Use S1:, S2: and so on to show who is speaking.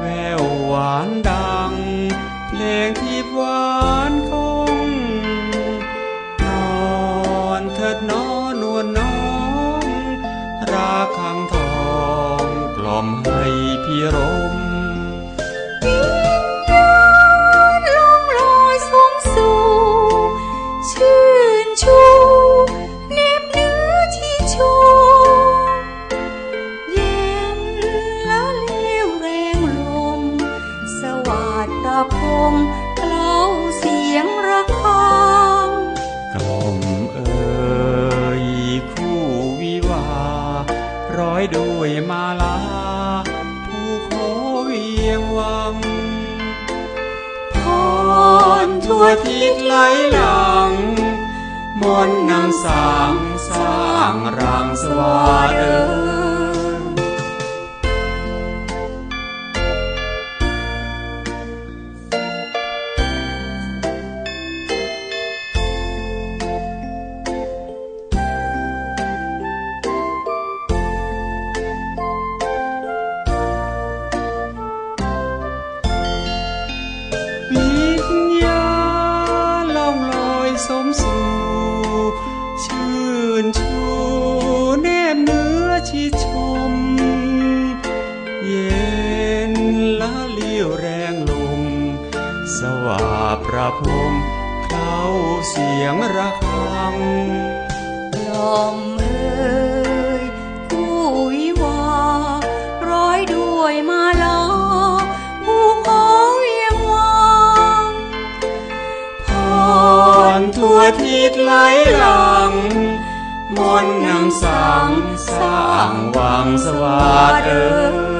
S1: แววหวานดัง เพลงที่หวานคงนอนเถิดนอนวลน้อง ราคังทองกล่อมให้พี่รมชื่นชู ร้อยด้วยมาลาผู้ขอเวียงวังพรทั่วทิศไหลหลัง สว่าประพรมเข้าเสียงระฆัง
S2: กล่อมเอ่ยคู่วิวาร้อยด้วยมาลาผู้ขอเวียงวัง
S1: พรทั่วทิศไหลหลังมนต์นำสังสร้างวังสวัสดเออ